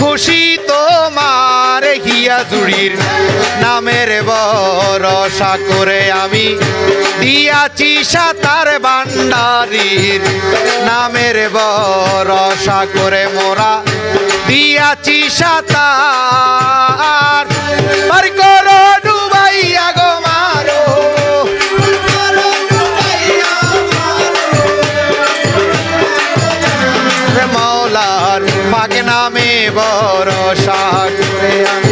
খুশি তোমার হিয়া জুড়ির নামের বরসা করে আমি দিয়াছি সাতার বান্ডারির নামের বরসা করে মোরা দিয়াছি সাতার। ভরসা করে আমি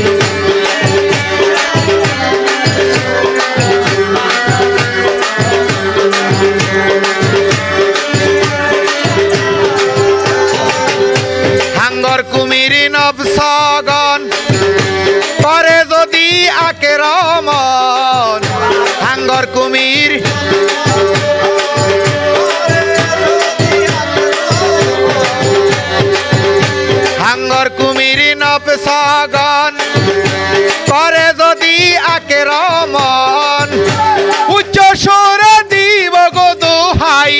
সগন করে যদি আকে রমন, উচ্চ সুরে দিব গো দোহাই।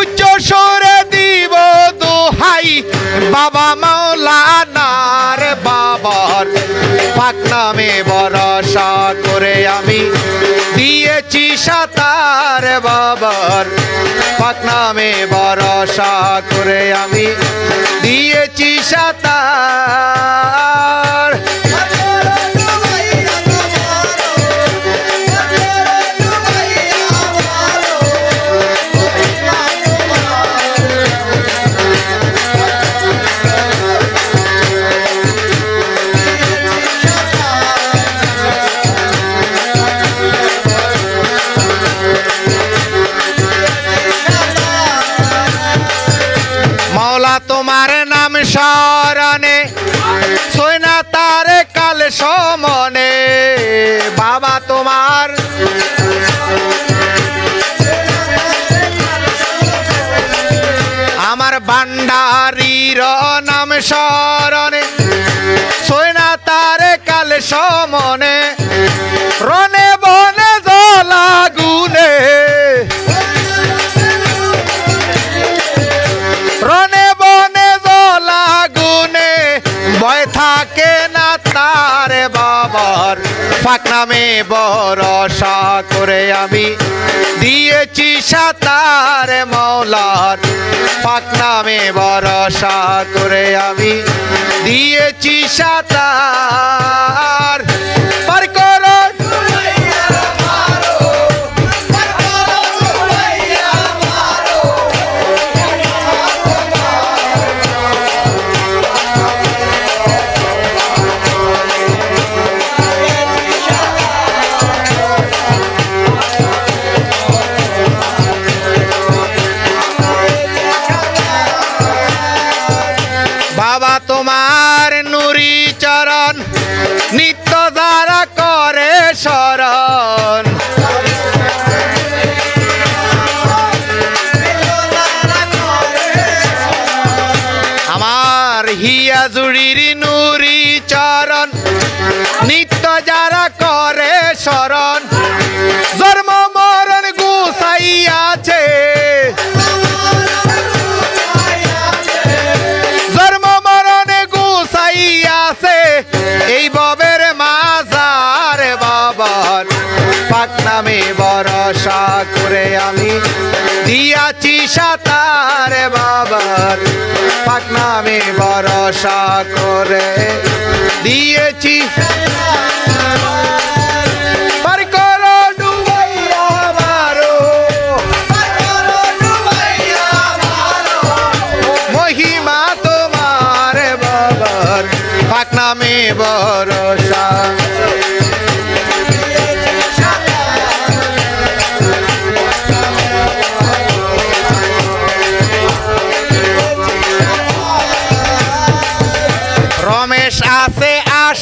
উচ্চ সুরে দিব দোহাই, বাবা মাওলানার বাবার। পাক নামে ভরসা করে আমি দিয়েছি সাতার বাবার। পাক নামে ভরসা করে আমি দিয়েছি সাতার। স্মরণে সৈনা তার কাল সমনে, বাবা তোমার। আমার বান্ডারির নাম স্মরণে সৈনা তার কাল সমনে রনে বনে জলাগুনে রনে নামে বরসা করে আমি দিয়েছি সাতার মৌলার পাক নামে বরসা করে আমি দিয়েছি সাতার জুড়ির নুরি চরণ। নিত্য যারা করে শরণ, জন্ম মরণ গুসাইয়াছে জন্ম মরণে গুসাইয়াছে এই ববের মাজার বাবার পাক নামে ভরসা করে আমি দিয়াছি সাতার বাবার। পাক নামে ভরসা করে দিয়েছি। পাক ভরসা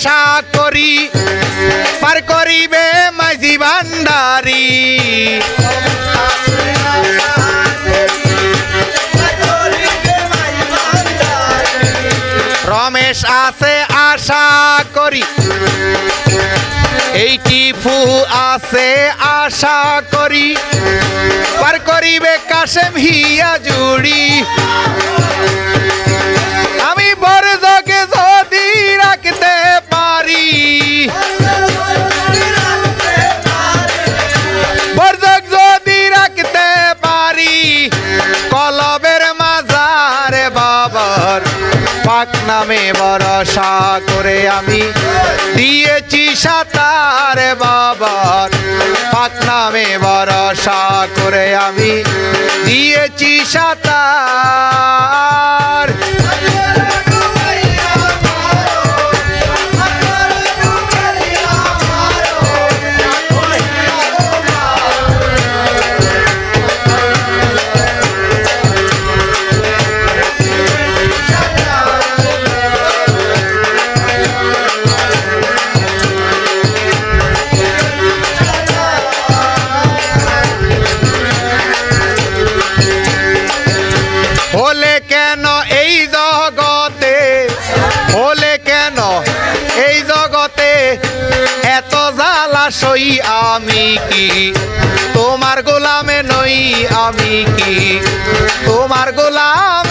আশা করি, পার করিবে মাঝি ভান্ডারি রমেশ আছে আশা করি এই টিপু আছে আশা করি। পার করিবে কাশেম হিয়া জুড়ি। পাক নামে ভরসা করে আমি দিয়েছি সাতার বাবার পাক নামে ভরসা করে আমি দিয়েছি সাতার। সই আমি কি? তোমার গোলামে নই আমি কি? তোমার গোলাম